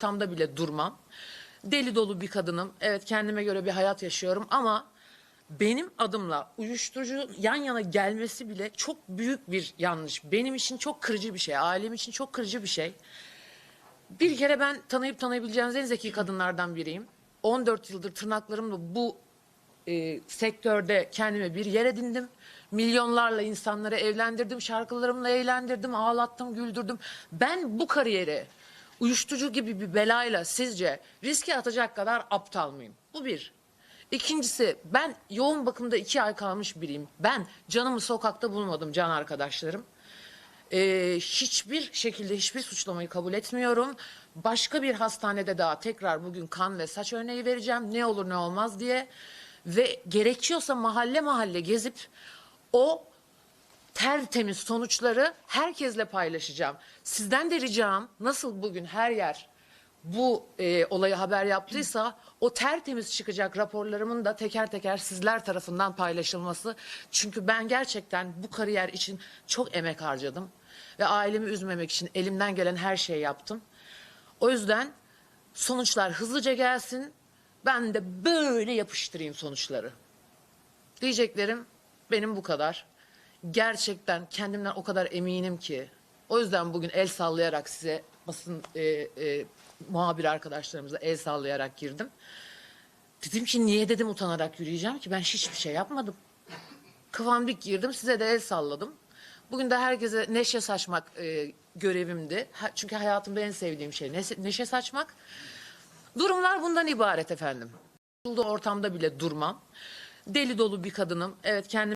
ortamda bile durmam. Deli dolu bir kadınım. Evet kendime göre bir hayat yaşıyorum ama benim adımla uyuşturucu yan yana gelmesi bile çok büyük bir yanlış. Benim için çok kırıcı bir şey. Ailem için çok kırıcı bir şey. Bir kere ben tanıyıp tanıyabileceğiniz en zeki kadınlardan biriyim. 14 yıldır tırnaklarımla bu e, sektörde kendime bir yer edindim. Milyonlarla insanları evlendirdim, şarkılarımla eğlendirdim, ağlattım, güldürdüm. Ben bu kariyeri uyuşturucu gibi bir belayla sizce riske atacak kadar aptal mıyım? Bu bir. İkincisi ben yoğun bakımda iki ay kalmış biriyim. Ben canımı sokakta bulmadım can arkadaşlarım. Ee, hiçbir şekilde hiçbir suçlamayı kabul etmiyorum. Başka bir hastanede daha tekrar bugün kan ve saç örneği vereceğim. Ne olur ne olmaz diye. Ve gerekiyorsa mahalle mahalle gezip o tertemiz sonuçları herkesle paylaşacağım. Sizden de ricam nasıl bugün her yer bu e, olayı haber yaptıysa o tertemiz çıkacak raporlarımın da teker teker sizler tarafından paylaşılması. Çünkü ben gerçekten bu kariyer için çok emek harcadım ve ailemi üzmemek için elimden gelen her şeyi yaptım. O yüzden sonuçlar hızlıca gelsin. Ben de böyle yapıştırayım sonuçları. Diyeceklerim benim bu kadar. Gerçekten kendimden o kadar eminim ki. O yüzden bugün el sallayarak size basın e, e, muhabir arkadaşlarımıza el sallayarak girdim. Dedim ki niye dedim utanarak yürüyeceğim ki ben hiçbir şey yapmadım. Kıvamdik girdim size de el salladım. Bugün de herkese neşe saçmak e, görevimdi. Ha- çünkü hayatımda en sevdiğim şey neşe, neşe saçmak. Durumlar bundan ibaret efendim. Ortamda bile durmam. Deli dolu bir kadınım. Evet kendim